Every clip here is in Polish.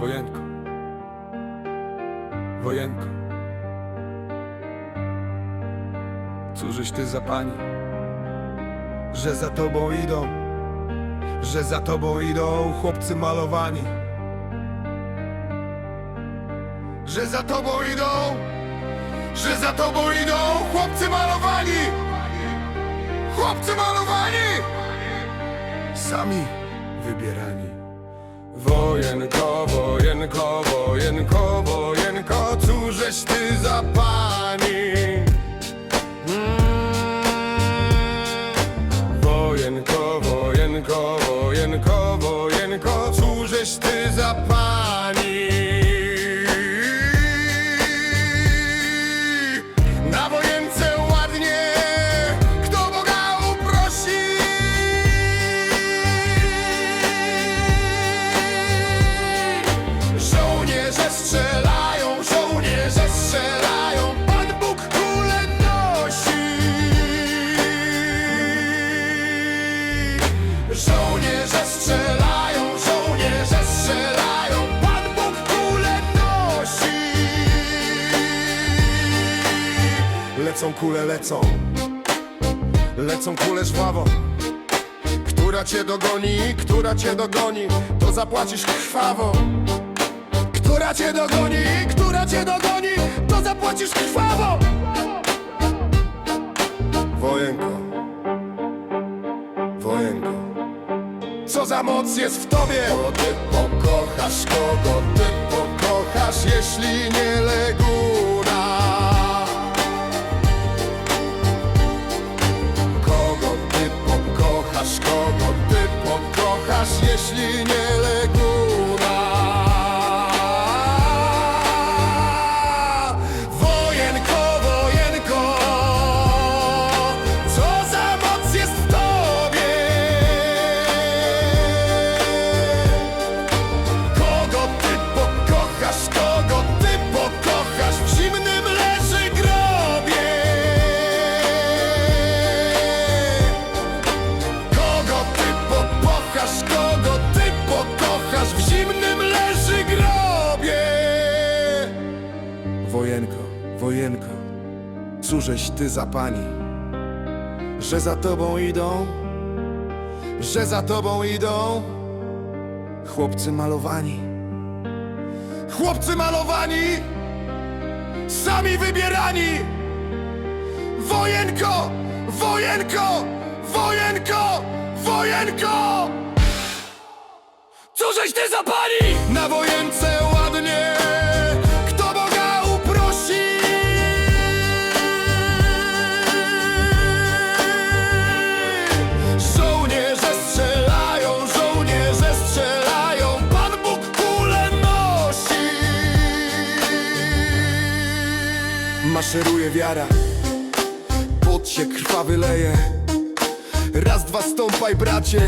Wojenko. Wojenko. Cóżeś ty za pani? Że za tobą idą Że za tobą idą chłopcy malowani. Że za tobą idą Że za tobą idą chłopcy malowani. Chłopcy malowani! Sami wybierani Wojenko, wojenko, wojenko, wojenko, cóżeś ty za pani? Mm. Wojenko, wojenko, wojenko, wojenko, cóżeś ty za pani? Lecą kule, lecą, lecą kule żwawo. Która cię dogoni, która cię dogoni, to zapłacisz krwawo. Która cię dogoni, która cię dogoni, to zapłacisz krwawo. Wojenko, wojenko, co za moc jest w tobie? Kogo ty pokochasz, kogo ty pokochasz, jeśli nie jeśli nie Wojenko, wojenko Cóżeś ty za pani Że za tobą idą Że za tobą idą Chłopcy malowani Chłopcy malowani Sami wybierani Wojenko! Wojenko! Wojenko! Wojenko! Cóżeś ty za pani? Na wojence Maszeruje wiara. Pot się krwawy leje Raz, dwa stąpaj bracie.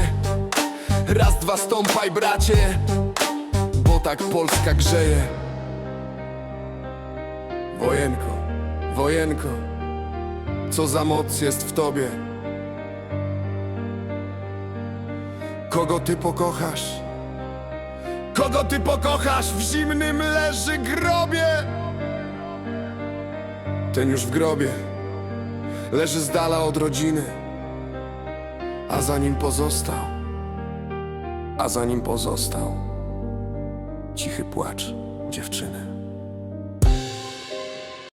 Raz, dwa stąpaj bracie. Bo tak Polska grzeje. Wojenko, wojenko. Co za moc jest w tobie? Kogo ty pokochasz? Kogo ty pokochasz? W zimnym leży grobie Ten już w grobie. Leży z dala od rodziny. A za nim pozostał, a za nim pozostał. Cichy płacz dziewczyny.